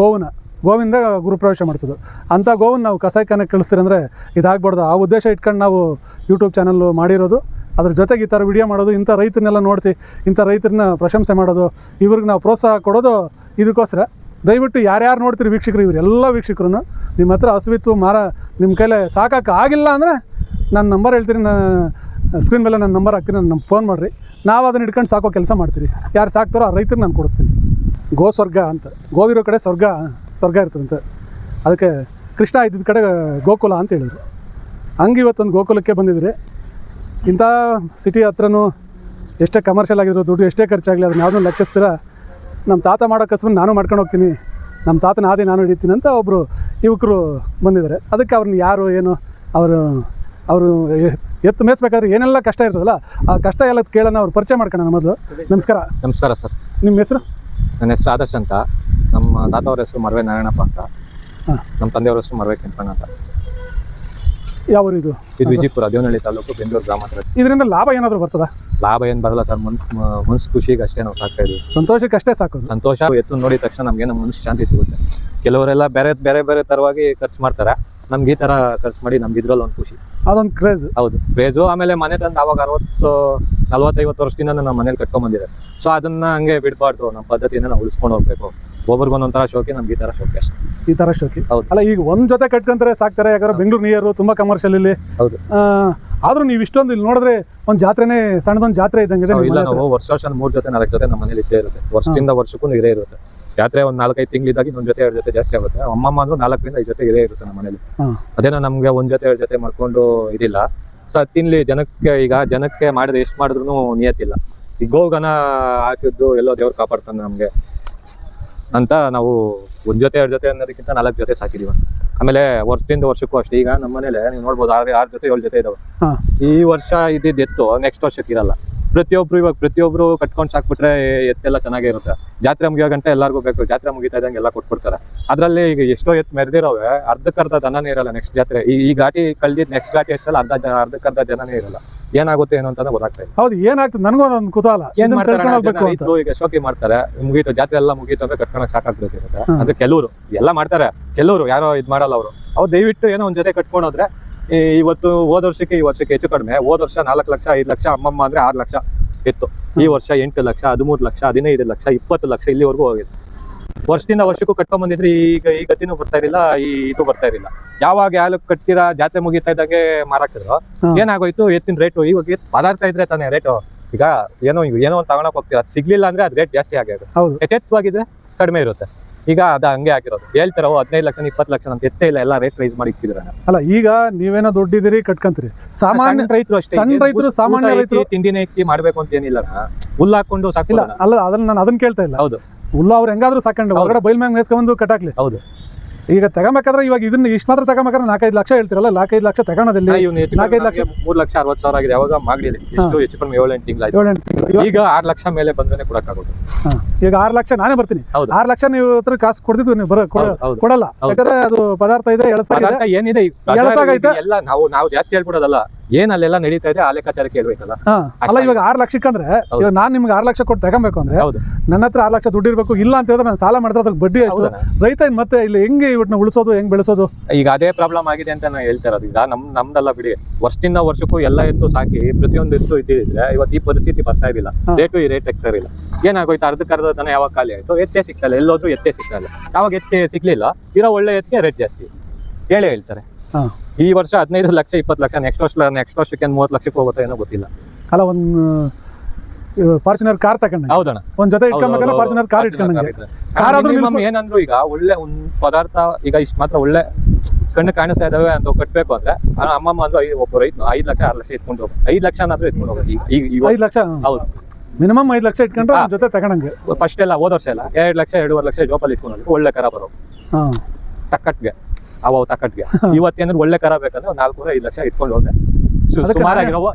ಗೋವನ್ನ ಗೋವಿಂದ ಗುರುಪ್ರವೇಶ ಮಾಡಿಸೋದು. ಅಂಥ ಗೋವನ್ನ ನಾವು ಕಸಾಯಿಖಾನೆ ಕಳಿಸ್ತೀರಿ ಅಂದರೆ ಇದಾಗಬಾರ್ದು. ಆ ಉದ್ದೇಶ ಇಟ್ಕೊಂಡು ನಾವು ಯೂಟ್ಯೂಬ್ ಚಾನಲ್ಲು ಮಾಡಿರೋದು. ಅದ್ರ ಜೊತೆಗೆ ಈ ಥರ ವಿಡಿಯೋ ಮಾಡೋದು, ಇಂಥ ರೈತರನ್ನೆಲ್ಲ ನೋಡಿಸಿ, ಇಂಥ ರೈತರನ್ನ ಪ್ರಶಂಸೆ ಮಾಡೋದು, ಇವ್ರಿಗೆ ನಾವು ಪ್ರೋತ್ಸಾಹ ಕೊಡೋದು ಇದಕ್ಕೋಸ್ಕರ. ದಯವಿಟ್ಟು ಯಾರ್ಯಾರು ನೋಡ್ತೀರಿ ವೀಕ್ಷಕರು, ಇವರೆಲ್ಲ ವೀಕ್ಷಕರು ನಿಮ್ಮ ಹತ್ರ ಹಸುವಿತ್ತು, ಮಾರ, ನಿಮ್ಮ ಕೈಲೇ ಸಾಕಕ್ಕೆ ಆಗಿಲ್ಲ ಅಂದರೆ ನನ್ನ ನಂಬರ್ ಹೇಳ್ತೀನಿ ನಾನು ಸ್ಕ್ರೀನ್ ಮೇಲೆ ನನ್ನ ನಂಬರ್ ಹಾಕ್ತೀನಿ, ನನ್ನ ಫೋನ್ ಮಾಡಿರಿ. ನಾವು ಅದನ್ನ ಇಟ್ಕೊಂಡು ಸಾಕೋ ಕೆಲಸ ಮಾಡ್ತೀರಿ. ಯಾರು ಸಾಕ್ತಾರೋ ಆ ರೈತರು ನಾನು ಕೊಡಿಸ್ತೀನಿ. ಗೋ ಸ್ವರ್ಗ ಅಂತ. ಗೋವಿರೋ ಕಡೆ ಸ್ವರ್ಗ ಸ್ವರ್ಗ ಇರ್ತದಂತೆ. ಅದಕ್ಕೆ ಕೃಷ್ಣ ಇದ್ದಿದ್ದ ಕಡೆ ಗೋಕುಲ ಅಂತ ಹೇಳಿದರು. ಹಂಗೆ ಇವತ್ತೊಂದು ಗೋಕುಲಕ್ಕೆ ಬಂದಿದ್ರಿ ಇಂಥ ಸಿಟಿ ಹತ್ರನೂ ಎಷ್ಟೇ ಕಮರ್ಷಿಯಲ್ ಆಗಿರೋ ದುಡ್ಡು ಎಷ್ಟೇ ಖರ್ಚಾಗಲಿ ಅದನ್ನ ಯಾವುದೂ ಲೆಕ್ಕಿಸ್ತೀರ. ನಮ್ಮ ತಾತ ಮಾಡೋ ಕಸಬನ್ನು ನಾನು ಮಾಡ್ಕೊಂಡು ಹೋಗ್ತೀನಿ. ನಮ್ಮ ತಾತನ ಆದಿ ನಾನು ಹಿಡಿತೀನಿ ಅಂತ ಒಬ್ಬರು ಯುವಕರು ಬಂದಿದ್ದಾರೆ. ಅದಕ್ಕೆ ಅವ್ರನ್ನ ಯಾರು ಏನು ಅವರು ಅವರು ಎತ್ತು ಮೇಯಿಸ್ಬೇಕಾದ್ರೆ ಏನೆಲ್ಲ ಕಷ್ಟ ಇರ್ತದಲ್ಲ ಆ ಕಷ್ಟ ಎಲ್ಲ ಕೇಳೋಣ ಅವ್ರು ಪರಿಚಯ ಮಾಡ್ಕೊಳ್ಳೋಣ ಮೊದಲು. ನಮಸ್ಕಾರ. ನಮಸ್ಕಾರ ಸರ್. ನಿಮ್ಮ ಹೆಸರು? ನನ್ನ ಹೆಸರು ಆದರ್ಶ್ ಅಂತ. ನಮ್ಮ ತಾತವ್ರ ಹೆಸರು ಮರವೆ ನಾರಾಯಣಪ್ಪ ಅಂತ. ಹಾಂ. ನಮ್ಮ ತಂದೆಯವ್ರ ಹೆಸರು ಮರವೆ ಕೆಂಪಣ್ಣ ಅಂತ. ಯಾವ ಊರು ಇದು ಇದು ವಿಜಯಪುರ ದೇವನಹಳ್ಳಿ ತಾಲೂಕು ಬೆಂಗಳೂರು ಗ್ರಾಮ ಹತ್ರ. ಇದರಿಂದ ಲಾಭ ಏನಾದರೂ ಬರ್ತದ? ಲಾಭ ಏನು ಬರಲ್ಲ ಸರ್. ಮನ್ ಮನ್ಸು ಖುಷಿಗೆ ಅಷ್ಟೇ ನಾವು ಸಾಕ್ತಾ ಇದೀವಿ. ಸಂತೋಷಕ್ಕೆ ಅಷ್ಟೇ ಸಾಕು. ಸಂತೋಷ ಎತ್ತು ನೋಡಿದ ತಕ್ಷಣ ನಮಗೆ ನಮ್ಮ ಮನಸ್ಸು ಶಾಂತಿ ಸಿಗುತ್ತೆ. ಕೆಲವರೆಲ್ಲ ಬೇರೆ ಬೇರೆ ಬೇರೆ ತರವಾಗಿ ಖರ್ಚು ಮಾಡ್ತಾರೆ. ನಮ್ಗೆ ಈ ತರ ಖರ್ಚು ಮಾಡಿ ನಮ್ಗೆ ಇದ್ರಲ್ಲಿ ಒಂದು ಖುಷಿ. ಅದೊಂದು ಕ್ರೇಜ್ ಹೌದು. ಕ್ರೇಜು ಆಮೇಲೆ ಮನೆ ತಂದು ಅವಾಗ ಅರವತ್ತು ನಲ್ವತ್ತೈವತ್ತು ವರ್ಷದಿಂದ ನಮ್ಮ ಮನೇಲಿ ಕಟ್ಕೊಂಡ್ಬಂದಿದೆ ಸೊ ಅದನ್ನ ಹಂಗೆ ಬಿಡಬಾರ್ದು. ನಮ್ಮ ಪದ್ಧತಿಯಿಂದ ನಾವು ಉಳಿಸ್ಕೊಂಡು ಹೋಗ್ಬೇಕು. ಒಬ್ಬರಿಗೊಂದೊಂಥರ ಶೋಕಿ ನಮ್ಗೆ ಈ ತರ ಶೋಕಿ ಅಷ್ಟೇ. ಈ ತರ ಶೋಕಿ. ಹೌದು. ಅಲ್ಲ ಈಗ ಒಂದ್ ಜೊತೆ ಕಟ್ಕೊಂತಾರೆ ಸಾಕ್ತಾರೆ. ಯಾಕಂದ್ರೆ ಬೆಂಗಳೂರು ನಿಯರು ತುಂಬಾ ಕಮರ್ಷಿಯಲ್ ಇಲ್ಲಿ. ಹೌದು. ಆದ್ರೂ ನೀವು ಇಷ್ಟೊಂದು ಇಲ್ಲಿ ನೋಡಿದ್ರೆ ಒಂದು ಜಾತ್ರೆನೇ ಸಣ್ಣದೊಂದು ಜಾತ್ರೆ ಇದ್ದಂಗೆ ನಿಮ್ಮ ಇಲ್ಲ ಮನೆ ಹತ್ರ. ನಾವು ವರ್ಷ ವರ್ಷ ಮೂರ್ ಜೊತೆ ನಾಲ್ಕು ಜೊತೆ ನಮ್ಮ ಮನೇಲಿ ಇದ್ದೇ ಇರುತ್ತೆ. ವರ್ಷದಿಂದ ವರ್ಷಕ್ಕೂ ಇದೇ ಇರುತ್ತೆ. ಜಾತ್ರೆ ಒಂದು ನಾಲ್ಕೈದು ತಿಂಗಳಿದ್ದಾಗ ಇನ್ನೊಂದ್ ಜೊತೆ ಎರಡು ಜೊತೆ ಜಾಸ್ತಿ ಆಗುತ್ತೆ. ಅಮ್ಮಮ್ಮ ಅಂದ್ರೆ ನಾಲ್ಕರಿಂದ ಐದು ಜೊತೆ ಇದೇ ಇರುತ್ತೆ ನಮ್ಮ ಮನೇಲಿ. ಅದೇನೋ ನಮ್ಗೆ ಒಂದ್ ಜೊತೆ ಎರಡು ಜೊತೆ ಮಾಡ್ಕೊಂಡು ಇದಿಲ್ಲ. ಸೊ ತಿನ್ಲಿ ಜನಕ್ಕೆ ಈಗ ಜನಕ್ಕೆ ಮಾಡಿದ್ರೆ ಎಷ್ಟು ಮಾಡಿದ್ರು ನಿಯತ್ತಿಲ್ಲ ಈ ಗೋಗನ ಹಾಕಿದ್ದು ಎಲ್ಲೋ ದೇವ್ರು ಕಾಪಾಡ್ತಾನೆ ನಮ್ಗೆ. ಅಂತ ನಾವು ಒಂದ್ ಜೊತೆ ಎರಡು ಜೊತೆ ಅನ್ನೋದಕ್ಕಿಂತ ನಾಲ್ಕು ಜೊತೆ ಸಾಕಿದೀವಿ. ಆಮೇಲೆ ವರ್ಷದಿಂದ ವರ್ಷಕ್ಕೂ ಅಷ್ಟೇ. ಈಗ ನಮ್ಮ ಮನೇಲೆ ನೀವು ನೋಡ್ಬೋದು ಆರು ಆರು ಜೊತೆ ಏಳು ಜೊತೆ ಇದಾವೆ. ಈ ವರ್ಷ ಇದ್ದಿದ್ದು ಎತ್ತು ನೆಕ್ಸ್ಟ್ ವರ್ಷಕ್ಕೆ ಇರಲ್ಲ. ಪ್ರತಿಯೊಬ್ರು ಇವಾಗ ಪ್ರತಿಯೊಬ್ರು ಕಟ್ಕೊಂಡು ಸಾಕ್ಬಿಟ್ರೆ ಎತ್ತೆಲ್ಲ ಚೆನ್ನಾಗೇ ಇರುತ್ತೆ ಜಾತ್ರೆ ಮುಗಿಯೋ ಗಂಟೆ ಎಲ್ಲರಿಗೂ ಬೇಕು. ಜಾತ್ರೆ ಮುಗಿತಾ ಇದ್ದಂಗೆ ಎಲ್ಲ ಕೊಟ್ಬಿಡ್ತಾರೆ. ಅದ್ರಲ್ಲಿ ಈಗ ಎಷ್ಟೋ ಎತ್ತು ಮೆರೆದಿರೋವೆ ಅರ್ಧಕ್ಕರ್ಧ ಜನನೇ ಇರಲ್ಲ ನೆಕ್ಸ್ಟ್ ಜಾತ್ರೆ. ಈ ಈ ಘಾಟಿ ಕಳ್ದಿದ್ ನೆಕ್ಸ್ಟ್ ಘಾಟಿ ಎಷ್ಟಲ್ಲ ಅರ್ಧ ಜನ ಅರ್ಧಕ್ಕರ್ಧ ಜನನೇ ಇರಲ್ಲ. ಏನಾಗುತ್ತೆ ಏನು ಅಂತ ಗೊತ್ತಾಗ್ತಾ ಇಲ್ಲ. ಹೌದು ಏನಾಗ್ತದೆ? ನನಗೂ ಒಂದ್ ಕುತೂಹಲ. ಈಗ ಶೋಕಿ ಮಾಡ್ತಾರೆ. ಮುಗೀತು ಜಾತ್ರೆ ಎಲ್ಲ ಮುಗೀತು ಅಂದ್ರೆ ಕಟ್ಕೊಳಕ್ ಸಾಕಾಗ್ಬಿಟ್ಟಿರುತ್ತೆ ಅದು ಕೆಲವರು ಎಲ್ಲ ಮಾಡ್ತಾರೆ. ಕೆಲವರು ಯಾರೋ ಇದ್ ಮಾಡಲ್ಲ ಅವರು. ಅವ್ರು ದಯವಿಟ್ಟು ಏನೋ ಒಂದ್ ಜೊತೆ ಕಟ್ಕೊಂಡು ಹೋದ್ರೆ ಈ ಇವತ್ತು ಹೋದ ವರ್ಷಕ್ಕೆ ಈ ವರ್ಷಕ್ಕೆ ಹೆಚ್ಚು ಕಡಿಮೆ. ಹೋದ ವರ್ಷ ನಾಲ್ಕು ಲಕ್ಷ ಐದು ಲಕ್ಷ ಅಮ್ಮಮ್ಮ ಅಂದ್ರೆ ಆರು ಲಕ್ಷ ಇತ್ತು. ಈ ವರ್ಷ ಎಂಟು ಲಕ್ಷ ಹದಿಮೂರು ಲಕ್ಷ ಹದಿನೈದು ಲಕ್ಷ ಇಪ್ಪತ್ತು ಲಕ್ಷ ಇಲ್ಲಿವರೆಗೂ ಹೋಗಿದೆ. ವರ್ಷದಿಂದ ವರ್ಷಕ್ಕೂ ಕಟ್ಕೊಂಡ್ ಬಂದಿದ್ರೆ ಈಗ ಈ ಗತಿನೂ ಬರ್ತಾ ಇರಲಿಲ್ಲ ಈ ಇದು ಬರ್ತಾ ಇರಲಿಲ್ಲ. ಯಾವಾಗ ಯಾಲು ಕಟ್ತೀರಾ ಜಾತ್ರೆ ಮುಗಿತಾ ಇದ್ದಂಗೆ ಮಾರಾಕಿದ್ರು. ಏನಾಗೋಯ್ತು? ಎತ್ತಿನ ರೇಟು ಇವಾಗ ಪದಾರ್ಥ ಇದ್ರೆ ತಾನೇ ರೇಟು ಈಗ ಏನೋ ಏನೋ ಒಂದು ತಗೊಳಕ್ ಹೋಗ್ತೀರಾ. ಅದು ಸಿಗ್ಲಿಲ್ಲ ಅಂದ್ರೆ ಅದು ರೇಟ್ ಜಾಸ್ತಿ ಆಗಿದೆ ಎಚ್ಚೆತ್ತವಾಗಿದ್ರೆ ಕಡಿಮೆ ಇರುತ್ತೆ. ಈಗ ಅದು ಹಂಗೆ ಆಗಿರೋದು. ಹೇಳ್ತಾರೋ ಹದಿನೈದು ಲಕ್ಷ ಇಪ್ಪತ್ತು ಲಕ್ಷ ಅಂತ ಎತ್ತೇ ಇಲ್ಲ ಎಲ್ಲ ರೇಟ್ ರೈಸ್ ಮಾಡಿ ಇಕ್ಕಿದ್ರೆ ಅಲ್ಲ ಈಗ ನೀವೇನೋ ದುಡ್ಡಿದ್ದೀರಿ ಕಟ್ಕೊಂತೀರಿ. ಸಾಮಾನ್ಯ ರೈತರು ಅಷ್ಟೇ ಸಣ್ಣ ರೈತರು, ಸಾಮಾನ್ಯ ರೈತರು- ತಿಂಡಿನೇ ಇಕ್ಕಿ ಮಾಡ್ಬೇಕು ಅಂತ ಏನಿಲ್ಲ ಹುಲ್ಲು ಹಾಕೊಂಡು ಸಾಕಿಲ್ಲ ಅಲ್ಲ ಅದನ್ನ ನಾನು ಅದನ್ನ ಕೇಳ್ತಾ ಇಲ್ಲ. ಹೌದು. ಹುಲ್ಲು ಅವ್ರು ಹೆಂಗಾದ್ರೂ ಸಾಕೊಂಡು. ಹೊರಗಡೆ ಬೈಲ್ ಮ್ಯಾಗ ಮೇಸ್ಕೊಂಬಂದು ಕಟ್ಟಾಕ್ಲಿ ಹೌದು. ಈಗ ತಗೊಂಬೇಕಾದ್ರೆ ಇವಾಗ ಇದನ್ನ ಇಷ್ಟು ಮಾತ್ರ ತಗೊಂಬೇಕಾದ್ರೆ ನಾಲ್ಕೈದು ಲಕ್ಷ ಹೇಳ್ತಿರಲ್ಲ ನಾಲ್ಕೈದು ಲಕ್ಷ ಹೆಚ್ಚು ನಾಲ್ಕೈದು ಲಕ್ಷ- ಮೂರ್ ಲಕ್ಷ ಅರವತ್ತು ಸಾವಿರ ಆಗಿದೆ ಯಾವಾಗ ಮಾಡಿದೆ ಎಷ್ಟು ಹೆಚ್ಚು ಕಡಿಮೆ ಏಳು ಎಂಟು ತಿಂಗಳಾಯ್ತು ಏಳೆಂಟು ತಿಂಗಳು. ಈಗ ಆರು ಲಕ್ಷ ಮೇಲೆ ಬಂದ್ರೆ ಕೊಡಕ್ಕಾಗುತ್ತೆ ಈಗ ಆರು ಲಕ್ಷ ನಾನೇ ಬರ್ತೀನಿ. ಆರು ಲಕ್ಷ ನೀವು ಹತ್ರ ಕಾಸು ಕೊಡ್ತಿದ್ವಿ ನೀವು ಬರೋ. ಕೊಡಲ್ಲ. ಯಾಕಂದ್ರೆ ಅದು ಪದಾರ್ಥ ಇದೆ ಪದಾರ್ಥ ಏನಿದೆ ಎಳಸಾಗೈತೆ? ಎಲ್ಲ ನಾವು ನಾವು ಜಾಸ್ತಿ ಹೇಳ್ಬಿಡೋದಲ್ಲ. ಏನ್ ಅಲ್ಲೆಲ್ಲ ನಡೀತಾ ಇದೆ ಆ ಲೆಕ್ಕಾಚಾರ ಕೇಳ್ಬೇಕಲ್ಲ? ಅಲ್ಲ ಇವಾಗ ಆರು ಲಕ್ಷಕ್ಕೆ ಅಂದ್ರೆ ಇವಾಗ ನಾನು ನಿಮ್ಗೆ ಆರು ಲಕ್ಷ ಕೊಟ್ಟು ತಗೊಬೇಕು ಅಂದ್ರೆ ಹೌದು. ನನ್ನ ಹತ್ರ ಆರು ಲಕ್ಷ ದುಡ್ಡು ಇರಬೇಕು ಇಲ್ಲ ಅಂತ ಹೇಳಿದ್ರೆ ನಾನು ಸಾಲ ಮಾಡಿದ್ರೆ ಅದ್ರ ಬಡ್ಡಿ ಎಷ್ಟು? ರೈತ ಮತ್ತೆ ಇಲ್ಲಿ ಹೆಂಗೆ ಇವ್ನ ಉಳಿಸೋದು ಹೆಂಗ್ ಬೆಳೆಸೋದು? ಈಗ ಅದೇ ಪ್ರಾಬ್ಲಮ್ ಆಗಿದೆ ಅಂತ ನಾನು ಹೇಳ್ತಾ ಇರೋದು. ಈಗ ನಮ್ ನಮ್ದಲ್ಲ ಬಿಡಿ ವರ್ಷದಿಂದ ವರ್ಷಕ್ಕೂ ಎಲ್ಲ ಎತ್ತು ಸಾಕಿ ಪ್ರತಿಯೊಂದು ಎತ್ತು ಇದ್ದಿದ್ರೆ ಇವತ್ತು ಈ ಪರಿಸ್ಥಿತಿ ಬರ್ತಾ ಇರಲಿಲ್ಲ. ರೇಟು ಈ ರೇಟ್ ಆಗ್ತಾ ಇರಲಿಲ್ಲ ಏನಾಗೋಯ್ತು? ಅರ್ಧ ಕರ್ದ ತನ ಯಾವಾಗ ಖಾಲಿ ಆಯ್ತು? ಎತ್ತೇ ಸಿಗ್ತಾ ಇಲ್ಲ. ಎಲ್ಲೋದ್ರೂ ಎತ್ತೇ ಸಿಗ್ತಾ ಇಲ್ಲ. ಯಾವಾಗ ಎತ್ತೆ ಸಿಗ್ಲಿಲ್ಲ. ಇರೋ ಒಳ್ಳೆ ಎತ್ತಿಗೆ ರೇಟ್ ಜಾಸ್ತಿ. ಹೇಳೇ ಹೇಳ್ತಾರೆ. ಈ ವರ್ಷ ಹದಿನೈದು ಲಕ್ಷ ಇಪ್ಪತ್ತು ಲಕ್ಷ ನೆಕ್ಸ್ಟ್ ವರ್ಷ ನೆಕ್ಸ್ಟ್ ವರ್ಷಕ್ಕೆ ಮೂವತ್ತು ಲಕ್ಷಕ್ಕೆ ಹೋಗುತ್ತೆ ಏನೋ ಗೊತ್ತಿಲ್ಲ. ಅಲ್ಲ ಒಂದು ಫಾರ್ಚುನರ್ ಕಾರ್ ತಗೊಂಡು ಹೌದಣ್ಣ. ಒಂದ್ ಜೊತೆ ಇಟ್ಕೊಂಡ್ ಫಾರ್ಚುನರ್ ಕಾರ್ ಇಟ್ಕೊಂಡಂಗೆ. ಕಾರ್ ಆದ್ರೂ ಮಿನಿಮಮ್ ಏನಂದ್ರು ಈಗ ಒಳ್ಳೆ ಒಂದ್ ಪದಾರ್ಥ ಈಗ ಇಷ್ಟು ಮಾತ್ರ ಒಳ್ಳೆ ಕಣ್ಣು ಕಾಣಿಸ್ತಾ ಇದಾವೆ ಅಂತ ಕಟ್ಬೇಕು ಅಂದ್ರೆ ಅಮ್ಮಮ್ಮ ಅಂದ್ರೆ ಒಬ್ಬ ರೈತ ಐದ್ ಲಕ್ಷ ಆರು ಲಕ್ಷ ಇಟ್ಕೊಂಡು ಹೋಗಿ ಐದ್ ಲಕ್ಷ ಅನ್ನಾದ್ರೂ ಇಟ್ಕೊಂಡು ಹೋಗ್ಬೇಕು. ಈಗ ಐದು ಲಕ್ಷ ಹೌದು. ಮಿನಿಮಮ್ ಐದು ಲಕ್ಷ ಇಟ್ಕೊಂಡ್ರೆ. ಜೊತೆ ತಗೊಂಡಂಗೆ ಫಸ್ಟ್ ಎಲ್ಲ ಹೋದ ವರ್ಷ ಎಲ್ಲ. ಎರಡ್ ಲಕ್ಷ ಎರಡೂವರೆ ಲಕ್ಷ ಜೋಬಲ್ಲಿ ಇಟ್ಕೊಂಡು ಒಳ್ಳೆ ಕರ ಬರೋ ತಕ್ಕಟ್ಗೆ. ಅವ ಇವತ್ತು ಇವತ್ತೇನಾದ್ರು ಒಳ್ಳೆ ಕರ ಬೇಕಂದ್ರೆ ಒಂದ್ ನಾಲ್ಕೂವರೆ ಐದು ಲಕ್ಷ ಇಟ್ಕೊಂಡು ಹೋದ್ರೆ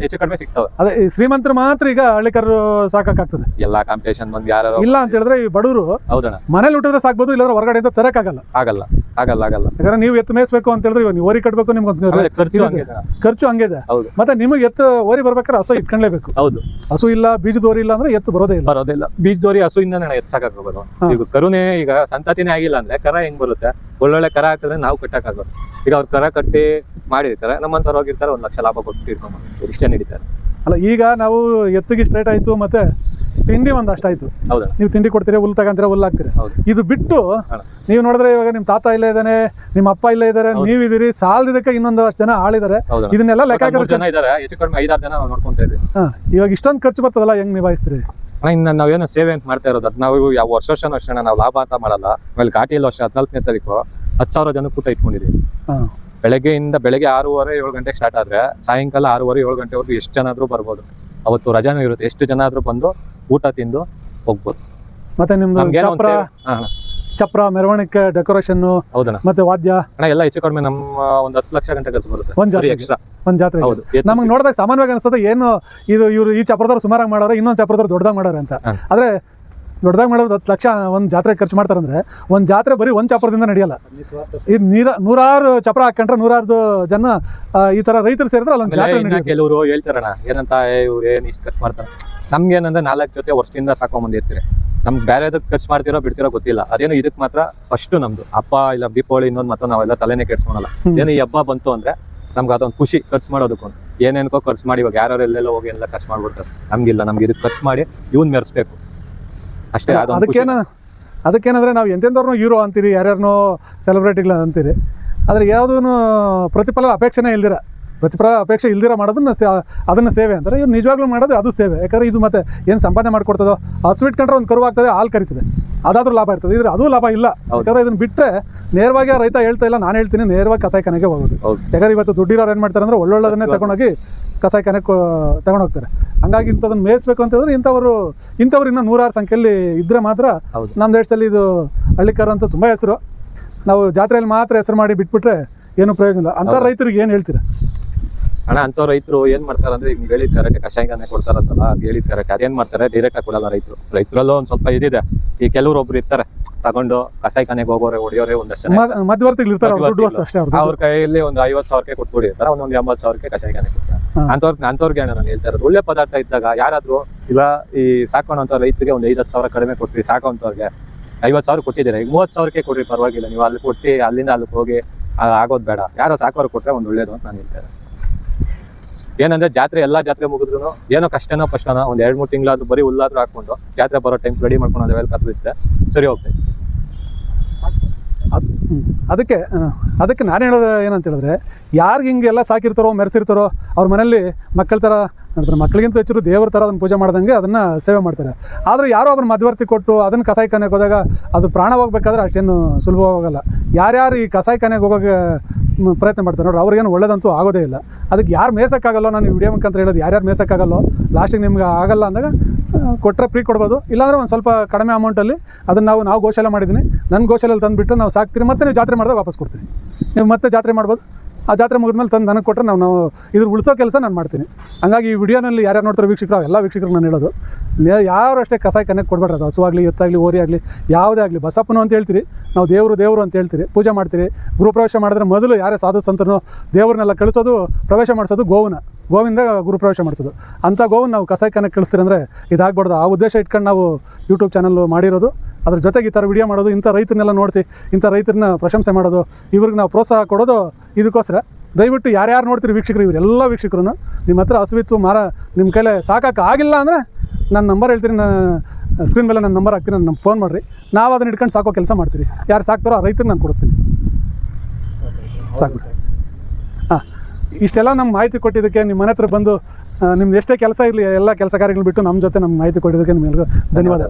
ಹೆಚ್ಚು ಕಡಿಮೆ ಸಿಗ್ತವೆ. ಅದೇ ಶ್ರೀಮಂತರು ಮಾತ್ರ ಈಗ ಹಳ್ಳಿಕರು ಸಾಕಾಗ್ತದೆ ಎಲ್ಲಾ ಕಾಂಪಿಟೇಷನ್ ಬಂದ್ ಯಾರು ಇಲ್ಲ ಅಂತ ಹೇಳಿದ್ರೆ ಈ ಬಡವರು ಹೌದಣ್ಣ. ಮನೇಲಿ ಹುಟ್ಟಿದ್ರೆ ಸಾಕ್ಬೋದು ಇಲ್ಲಾಂದ್ರೆ ಹೊರಗಡೆ ತರಕಾಗಲ್ಲ ಆಗಲ್ಲ. ಆಗಲ್ಲ ಆಗಲ್ಲ. ಯಾಕಂದ್ರೆ ನೀವು ಎತ್ತು ಮೇಯಿಸಬೇಕು ಅಂತ ಹೇಳಿದ್ರೆ ಇವಾಗ ನೀವು ಓರಿ ಕಟ್ಟಬೇಕು ನಿಮ್ಗೆ ಖರ್ಚು. ಹಂಗೆ ಇದೆ. ಖರ್ಚು ಹಂಗಿದೆ ಹೌದು. ಮತ್ತೆ ನಿಮಗೆ ಎತ್ತು ಓರಿ ಬರ್ಬೇಕಾದ್ರೆ ಹಸು ಇಟ್ಕೊಂಡ್ಲೇಬೇಕು. ಹೌದು. ಹಸು ಇಲ್ಲ ಬೀಜದ ಓರಿ ಇಲ್ಲ ಅಂದ್ರೆ ಎತ್ತು ಬರೋದೇ ಇಲ್ಲ. ಬರೋದಿಲ್ಲ ಬೀಜದೋರಿ ಹಸುವಿಂದ ನಾನು ಎತ್ತು ಹೋಗೋದು ಹಾ. ಈಗ ಕರುನೇ ಈಗ ಸಂತತಿನೇ ಆಗಿಲ್ಲ ಅಂದ್ರೆ ಕರ ಹೆಂಗ್ ಬರುತ್ತೆ? ಒಳ್ಳೊಳ್ಳೆ ಕರ ಹಾಕಿದ್ರೆ ನಾವು ಕಟ್ಟಕ್ಕಾಗೋದು ಈಗ ಅವ್ರು ಕರ ಕಟ್ಟಿ ಮಾಡಿರ್ತಾರೆ ನಮ್ಮಂತವ್ರು ಹೋಗಿರ್ತಾರೆ ಒಂದ್ ಲಕ್ಷ ಲಾಭ ಕೊಟ್ಟು ಇಟ್ಕೊಂಡ್ಬಂದು ಇಷ್ಟೇ ನಡೀತಾರೆ ಅಲ್ಲ ಈಗ ನಾವು ಎತ್ತಿಗೆ ಸ್ಟ್ರೈಟ್ ಆಯ್ತು ಮತ್ತೆ ತಿಂಡಿ ಒಂದು ಅಷ್ಟಾಯ್ತು ಹೌದಾ? ನೀವು ತಿಂಡಿ ಕೊಡ್ತೀರಿ ಹುಲ್ ತಗೊಂತೀರ ಹುಲ್ ಹಾಕ್ತೀರಿ? ಇದು ಬಿಟ್ಟು. ನೀವು ನೋಡಿದ್ರೆ ಇವಾಗ ನಿಮ್ಮ ತಾತ ಇಲ್ಲ ಇದ್ದಾನೆ ನಿಮ್ಮ ಅಪ್ಪ ಇಲ್ಲ ಇದ್ದಾರೆ ನೀವು ನೀವಿದ್ದೀರಿ ಸಾಲದಿದ್ದಕ್ಕೆ ಇನ್ನೊಂದು ಅಷ್ಟು ಜನ ಆಳಿದ್ದಾರೆ. ಇದನ್ನೆಲ್ಲ ಲೆಕ್ಕ ಇದಾರೆ ಇವಾಗ ಇಷ್ಟೊಂದು ಖರ್ಚು ಬರ್ತದಲ್ಲ ಹೆಂಗ್ ನಿಭಾಯಿಸ್ತೀರಿ? ಇನ್ನು ನಾವೇನೋ ಸೇವೆ ಅಂತ ಮಾಡ್ತಾ ಇರೋದು ಅದು ನಾವು ಯಾವ ವರ್ಷ ವರ್ಷನೂ ವರ್ಷ ನಾವು ಲಾಭ ಅಂತ ಮಾಡಲ್ಲ. ಆಮೇಲೆ ಘಾಟಿಯಲ್ಲಿ ವರ್ಷ ಹದಿನಾಲ್ಕನೇ ತಾರೀಕು ಹತ್ತು ಸಾವಿರ ಜನ ಕೂಟ ಇಟ್ಕೊಂಡಿದೀವಿ. ಹಾ. ಬೆಳಗ್ಗೆಯಿಂದ ಬೆಳಗ್ಗೆ ಆರೂವರೆ ಏಳು ಗಂಟೆಗೆ ಸ್ಟಾರ್ಟ್ ಆದ್ರೆ ಸಾಯಂಕಾಲ ಆರೂವರೆ ಏಳು ಗಂಟೆವರೆಗೂ ಎಷ್ಟು ಜನ ಆದ್ರೂ ಬರ್ಬೋದು. ಅವತ್ತು ರಜಾನೂ ಇರುತ್ತೆ ಎಷ್ಟು ಜನ ಆದ್ರೂ ಬಂದು ಊಟ ತಿಂದು ಹೋಗ್ಬೋದು. ಮತ್ತೆ ನಿಮ್ದು ಒಂದ್ ಚಪ್ರ. ಚಪ್ರ ಮೆರವಣಿಗೆ ಡೆಕೋರೇಷನ್ ಹೌದಣ್ಣ ಮತ್ತೆ ವಾದ್ಯ? ಅಣ್ಣ ಎಲ್ಲ ಹೆಚ್ಚು ಕಡಿಮೆ ನಮ್ಮ ಒಂದ್ ಹತ್ತು ಲಕ್ಷ ಗಂಟೆ ಖರ್ಚು ಬರುತ್ತೆ. ಒಂದ್ ಜಾತ್ರೆ ಎಕ್ಸ್ಟ್ರಾ ಒಂದ್ ಜಾತ್ರೆ ಹೌದು ನಮಗೆ ನೋಡಿದಾಗ ಸಾಮಾನ್ಯವಾಗಿ ಅನ್ಸುತ್ತೆ ಏನು ಇದು ಇವರು ಈ ಚಪ್ರದವ್ರು ಸುಮಾರಾಗಿ ಮಾಡೋರು ಇನ್ನೊಂದು ಚಪ್ರದವ್ರು ದೊಡ್ಡದಾಗ ಮಾಡೋರು ಅಂತ. ಆದ್ರೆ ದೊಡ್ಡದಾಗ ಮಾಡೋದು ಹತ್ತು ಲಕ್ಷ ಒಂದು ಜಾತ್ರೆ ಖರ್ಚು ಮಾಡ್ತಾರಂದ್ರೆ ಒಂದು ಜಾತ್ರೆ ಬರೀ ಒಂದು ಚಪ್ರದಿಂದ ನಡೆಯಲ್ಲ. ಇದು ನೀರ ನೂರಾರು ಚಪ್ರ ಹಾಕೊಂಡ್ರೆ ನೂರಾರು ಜನ ಈ ತರ ರೈತರು ಸೇರಿದ್ರೆ ಅಲ್ಲೊಂದು ಜಾತ್ರೆ ಕೆಲವರು ಹೇಳ್ತಾರಣ್ಣ ಏನಂತ ಇವ್ರು ಏನ್ ಇಷ್ಟು ಖರ್ಚು ಮಾಡ್ತಾರೆ. ನಮ್ಗೆ ಏನಂದ್ರೆ ನಾಲ್ಕು ಜೊತೆ ವರ್ಷದಿಂದ ಸಾಕೋ ಬಂದಿರ್ತೀರಿ ನಮ್ಗೆ ಬೇರೆ ಅದಕ್ಕೆ ಖರ್ಚು ಮಾಡ್ತಿರೋ ಬಿಡ್ತಿರೋ ಗೊತ್ತಿಲ್ಲ. ಅದೇನು ಇದಕ್ಕೆ ಮಾತ್ರ ಫಸ್ಟ್ ನಮ್ದು. ಹಬ್ಬ ಇಲ್ಲ ದೀಪಾವಳಿ ಇನ್ನೊಂದು ಮಾತ್ರ ನಾವೆಲ್ಲ ತಲೆನೇ ಕೆಡ್ಸ್ಕೊಳಲ್ಲ. ಏನೇ ಏನು ಈ ಹಬ್ಬ ಬಂತು ಅಂದ್ರೆ ನಮ್ಗೆ ಅದೊಂದು ಖುಷಿ ಖರ್ಚು ಮಾಡೋದಕ್ಕೊಂದು ಏನೇನ್ಕೋ ಖರ್ಚು ಮಾಡಿ ಇವಾಗ ಯಾರು ಎಲ್ಲೆಲ್ಲ ಹೋಗಿ ಎಲ್ಲ ಖರ್ಚು ಮಾಡ್ಬಿಡ್ತಾರೆ. ನಮ್ಗಿಲ್ಲ ನಮ್ಗೆ ಇದಕ್ಕೆ ಖರ್ಚು ಮಾಡಿ ಇವನ್ ಮೆರೆಸ್ಬೇಕು. ಅಷ್ಟೇ. ಅದಕ್ಕೇನ ಅದಕ್ಕೇನಂದ್ರೆ ನಾವು ಎಂತೆಂಥವ್ರನ್ನೂ ಹೀರೋ ಅಂತೀರಿ ಯಾರ್ಯಾರನೋ ಸೆಲೆಬ್ರಿಟಿಗಳು ಅಂತೀರಿ. ಆದರೆ ಯಾವುದೂ ಪ್ರತಿಫಲ ಅಪೇಕ್ಷೆನೇ ಇಲ್ದಿರ. ಪ್ರತಿಫಲ ಅಪೇಕ್ಷೆ ಇಲ್ದಿರ ಮಾಡೋದನ್ನ ಸೇ ಅದನ್ನ ಸೇವೆ ಅಂತಾರೆ. ಇವ್ರು ನಿಜವಾಗ್ಲೂ ಮಾಡೋದು ಅದು ಸೇವೆ. ಯಾಕಂದ್ರೆ ಇದು ಮತ್ತೆ ಏನು ಸಂಪಾದನೆ ಮಾಡ್ಕೊಡ್ತದೋ ಹಸು ಇಟ್ಕೊಂಡ್ರೆ ಒಂದು ಕರು ಆಗ್ತದೆ ಹಾಲು ಕರಿತದೆ. ಅದಾದ್ರೂ ಲಾಭ ಇರ್ತದೆ. ಇದ್ರೆ ಅದು ಲಾಭ ಇಲ್ಲ. ಯಾಕಂದ್ರೆ ಇದನ್ನ ಬಿಟ್ಟರೆ ನೇರವಾಗಿ ರೈತ ಹೇಳ್ತಾ ಇಲ್ಲ ನಾನು ಹೇಳ್ತೀನಿ ನೇರವಾಗಿ ಕಸಾಯಿಖಾನೆಗೆ ಹೋಗೋದು. ಯಾಕಂದ್ರೆ ಇವತ್ತು ದುಡ್ಡಿರೋರು ಏನು ಮಾಡ್ತಾರೆ ಅಂದ್ರೆ ಒಳ್ಳೊಳ್ಳದನ್ನೇ ತಗೊಂಡೋಗಿ ತಗೊಂಡೋಗಿ ಕಸಾಯಿಖಾನೆ ತಗೊಂಡೋಗ್ತಾರೆ. ಹಂಗಾಗಿ ಇಂಥದನ್ನ ಮೇಯಿಸ್ಬೇಕು ಅಂತ ಹೇಳಿದ್ರೆ ಇಂಥವರು ಇಂಥವ್ರು ಇನ್ನೂ ನೂರಾರು ಸಂಖ್ಯೆಯಲ್ಲಿ ಇದ್ರೆ ಮಾತ್ರ ನಮ್ಮ ದೇಶದಲ್ಲಿ ಇದು ಹಳ್ಳಿಕಾರ ಅಂತ ತುಂಬ ಹೆಸರು. ನಾವು ಜಾತ್ರೆಯಲ್ಲಿ ಮಾತ್ರ ಹೆಸರು ಮಾಡಿ ಬಿಟ್ಬಿಟ್ರೆ ಏನು ಪ್ರಯೋಜನ ಇಲ್ಲ. ಅಂಥ. ರೈತರಿಗೆ ಏನು ಹೇಳ್ತೀರಾ? ಅಣ್ಣ ಅಂತ ರೈತರು ಏನ್ ಮಾಡ್ತಾರೆ ಅಂದ್ರೆ ಈಗ ಹೇಳಿದ ಕರೆಕ್ಟ್ ಕಷಾಯಗಾನೆ ಕೊಡ್ತಾರಂತಲ್ಲ ಅದ್ ಹೇಳಿದ ಕರೆಕ್ಟ್. ಅದೇನ್ ಮಾಡ್ತಾರೆ? ಡೈರೆಕ್ಟ್ ಆಗಿ ಕೊಡಲ್ಲ ರೈತರು. ರೈತರಲ್ಲೂ ಒಂದ್ ಸ್ವಲ್ಪ ಇದಿದೆ. ಈ ಕೆಲವ್ರು ಒಬ್ರು ಇರ್ತಾರೆ ತಗೊಂಡು ಕಷಾಯಖಾನೆಗೆ ಹೋಗೋರೆ ಹೊಡಿಯೋರೆ ಒಂದಷ್ಟು ಮಧ್ಯವರ್ತಿಗಳು ಇರ್ತಾರೆ ಅವ್ರು ಅಷ್ಟೇ ಅವ್ರದ್ದು ಅವ್ರ ಕೈಯಲ್ಲಿ ಒಂದು ಐವತ್ ಸಾವಿರಕ್ಕೆ ಕೊಟ್ಬಿಡಿರ್ತಾರೆ ಒಂದೊಂದು ಎಂಬತ್ತು ಸಾವಿರಕ್ಕೆ ಕಷಾಯಖಾನೆ ಕೊಡ್ತಾರೆ. ಅಂತವ್ರಿಗೆ ಅಂತವ್ರಿಗೆ ನಾನು ಹೇಳ್ತಾ ಇರೋದು ಒಳ್ಳೆ ಪದಾರ್ಥ ಇದ್ದಾಗ ಯಾರಾದ್ರೂ ಇಲ್ಲ ಈ ಸಾಕೋಣಂತ ರೈತರಿಗೆ ಒಂದು ಐದತ್ತು ಸಾವಿರ ಕಡಿಮೆ ಕೊಟ್ರಿ ಸಾಕೋಂತವ್ರಿಗೆ ಐವತ್ತು ಸಾವಿರ ಕೊಟ್ಟಿದ್ದೀರಾ? ಈಗ ಮೂವತ್ತು ಸಾವಿರಕ್ಕೆ ಕೊಡ್ರಿ ಪರವಾಗಿಲ್ಲ ನೀವು ಅಲ್ಲಿ ಕೊಟ್ಟು ಅಲ್ಲಿಂದ ಅಲ್ಲಿಗೆ ಹೋಗಿ ಆಗೋದು ಬೇಡ. ಯಾರೋ ಸಾಕೋರು ಕೊಟ್ರೆ ಒಂದು ಒಳ್ಳೇದು ಅಂತ ನಾನು ಹೇಳ್ತೇನೆ ಏನಂದ್ರೆ ಜಾತ್ರೆ ಎಲ್ಲಾ ಜಾತ್ರೆ ಮುಗಿದ್ರು ಏನೋ ಕಷ್ಟನೋ ಕಷ್ಟನ ಒಂದ್ ಎರಡ್ ಮೂರ್ ತಿಂಗಳಾದ್ರೂ ಬರೀ ಹುಲ್ಲಾದ್ರೂ ಹಾಕೊಂಡು ಜಾತ್ರೆ ಬರೋ ಟೈಮ್ ರೆಡಿ ಮಾಡ್ಕೊಂಡು ಅದೆಲ್ಲ ಬಿಟ್ಟೆ ಸರಿ ಹೋಗ್ತೈತೆ ಅದ್- ಅದಕ್ಕೆ ಅದಕ್ಕೆ ನಾನು ಹೇಳೋದು ಏನಂತ ಹೇಳಿದ್ರೆ ಯಾರಿಗೆ ಹಿಂಗೆಲ್ಲ ಸಾಕಿರ್ತಾರೋ ಮೆರೆಸಿರ್ತಾರೋ ಅವ್ರ ಮನೇಲಿ ಮಕ್ಕಳ ಥರ ನೋಡ್ತಾರೆ. ಮಕ್ಕಳಿಗಿಂತ ಹೆಚ್ಚು ದೇವ್ರ ಥರ ಅದನ್ನು ಪೂಜೆ ಮಾಡ್ದಂಗೆ ಅದನ್ನು ಸೇವೆ ಮಾಡ್ತಾರೆ. ಆದರೆ ಯಾರೋ ಒಬ್ಬರು ಮಧ್ಯವರ್ತಿ ಕೊಟ್ಟು ಅದನ್ನು ಕಸಾಯಿಖಾನೆಗೆ ಹೋದಾಗ ಅದು ಪ್ರಾಣ ಹೋಗ್ಬೇಕಾದ್ರೆ ಅಷ್ಟೇನು ಸುಲಭವಾಗೋಲ್ಲ. ಯಾರ್ಯಾರು ಈ ಕಸಾಯಿಖಾನೆಗೆ ಹೋಗೋಕೆ ಮ್, ಪ್ರಯತ್ನ ಮಾಡ್ತಾರೆ. ನೋಡ್ರಿ, ಅವ್ರಿಗೇನು ಒಳ್ಳೇದಂತೂ ಆಗೋದೇ ಇಲ್ಲ. ಅದಕ್ಕೆ ಯಾರು ಮೇಸಕ್ಕಾಗಲ್ಲೋ ನಾನು ಈ ವಿಡಿಯೋ ಮುಖಾಂತರ ಹೇಳೋದು, ಯಾರ್ಯಾರು ಮೇಸಕ್ಕಾಗಲ್ಲೋ ಲಾಸ್ಟಿಗೆ ನಿಮ್ಗೆ ಆಗಲ್ಲ ಅಂದಾಗ ಕೊಟ್ಟರೆ ಫ್ರೀ ಕೊಡ್ಬೋದು. ಇಲ್ಲಾಂದ್ರೆ ಒಂದು ಸ್ವಲ್ಪ ಕಡಿಮೆ ಅಮೌಂಟಲ್ಲಿ ಅದನ್ನು ನಾವು ನಾವು ಗೋಶಾಲೆ ಮಾಡಿದ್ದೀನಿ ನನ್ನ ಗೋಶಾಲೆಯಲ್ಲಿ ತಂದುಬಿಟ್ಟು ನಾವು ಸಾಕ್ತೀರಿ, ಮತ್ತೆ ನೀವು ಜಾತ್ರೆ ಮಾಡಿದಾಗ ವಾಪಸ್ ಕೊಡ್ತೀನಿ ನೀವು ಮತ್ತೆ ಜಾತ್ರೆ ಮಾಡ್ಬೋದು? ಆ ಜಾತ್ರೆ ಮುಗಿದ್ಮೇಲೆ ತಂದು ನನಗೆ ಕೊಟ್ಟರೆ ನಾವು ಇದ್ರ ಉಳಿಸೋ ಕೆಲಸ ನಾನು ಮಾಡ್ತೀನಿ. ಹಂಗಾಗಿ ಈ ವಿಡಿಯೋನಲ್ಲಿ ಯಾರ್ಯಾರು ನೋಡ್ತಾರೆ ವೀಕ್ಷಕರು, ಎಲ್ಲ ವೀಕ್ಷಕರು ನಾನು ಹೇಳೋದು. ಯಾರು ಅಷ್ಟೇ ಕಸಾಯಿ ಕನೆಕ್ಟ್ ಕೊಡ್ಬೇಡ್ರಿ ಹಸುವಾಗಲಿ, ಎತ್ತಾಗಲಿ, ಓರಿ ಆಗಲಿ, ಯಾವುದೇ ಆಗಲಿ, ಬಸಪ್ಪನು ಅಂತ ಹೇಳ್ತೀರಿ, ನಾವು ದೇವರು ದೇವರು ಅಂತ ಹೇಳ್ತೀರಿ, ಪೂಜೆ ಮಾಡ್ತೀರಿ ಗೃಹಪ್ರವೇಶ ಮಾಡಿದ್ರೆ ಮೊದಲು ಯಾರೇ ಸಾಧು ಸಂತರು ದೇವ್ರನ್ನೆಲ್ಲ ಕಳಿಸೋದು, ಪ್ರವೇಶ ಮಾಡಿಸೋದು ಗೋವನ್ನ ಗೋವಿಂದ ಗುರುಪ್ರವೇಶ ಮಾಡಿಸೋದು. ಅಂಥ ಗೋವನ್ನ ನಾವು ಕಸಾಯಿ ಕನೆಕ್ಟ್ ಕಳಿಸ್ತೀರಿ ಅಂದರೆ ಇದಾಗಬಾರ್ದು. ಆ ಉದ್ದೇಶ ಇಟ್ಕೊಂಡು ನಾವು ಯೂಟ್ಯೂಬ್ ಚಾನಲ್ ಮಾಡಿರೋದು. ಅದ್ರ ಜೊತೆಗೆ ಈ ಥರ ವಿಡಿಯೋ ಮಾಡೋದು, ಇಂಥ ರೈತರನ್ನೆಲ್ಲ ನೋಡಿಸಿ, ಇಂಥ ರೈತರನ್ನ ಪ್ರಶಂಸೆ ಮಾಡೋದು, ಇವ್ರಿಗೆ ನಾವು ಪ್ರೋತ್ಸಾಹ ಕೊಡೋದು ಇದಕ್ಕೋಸ್ಕರ. ದಯವಿಟ್ಟು ಯಾರ್ಯಾರು ನೋಡ್ತೀರಿ ವೀಕ್ಷಕರು, ಇವರೆಲ್ಲ ವೀಕ್ಷಕರು ನಿಮ್ಮ ಹತ್ರ ಹಸುವಿತ್ತು, ಮಾರ ನಿಮ್ಮ ಕೈಲೇ ಸಾಕಕ್ಕೆ ಆಗಿಲ್ಲ ಅಂದರೆ ನನ್ನ ನಂಬರ್ ಹೇಳ್ತೀನಿ ನಾನು ಸ್ಕ್ರೀನ್ ಮೇಲೆ ನನ್ನ ನಂಬರ್ ಹಾಕ್ತೀನಿ ನನ್ನ ಫೋನ್ ಮಾಡಿರಿ. ನಾವು ಅದನ್ನ ಇಟ್ಕೊಂಡು ಸಾಕೋ ಕೆಲಸ ಮಾಡ್ತೀರಿ. ಯಾರು ಸಾಕ್ತಾರೋ ಆ ರೈತರಿಗೆ ನಾನು ಕೊಡಿಸ್ತೀನಿ. ಸಾಕು. ಹಾಂ, ಇಷ್ಟೆಲ್ಲ ನಮ್ಮ ಮಾಹಿತಿ ಕೊಟ್ಟಿದ್ದಕ್ಕೆ ನಿಮ್ಮ ಮನೆ ಹತ್ರ ಬಂದು ನಿಮ್ದು ಎಷ್ಟೇ ಕೆಲಸ ಇರಲಿ, ಎಲ್ಲ ಕೆಲಸ ಕಾರ್ಯಗಳು ಬಿಟ್ಟು ನಮ್ಮ ಜೊತೆ ನಮ್ಮ ಮಾಹಿತಿ ಕೊಟ್ಟಿದ್ದಕ್ಕೆ ನಿಮ್ಗೆಲ್ರಿಗೂ ಧನ್ಯವಾದ.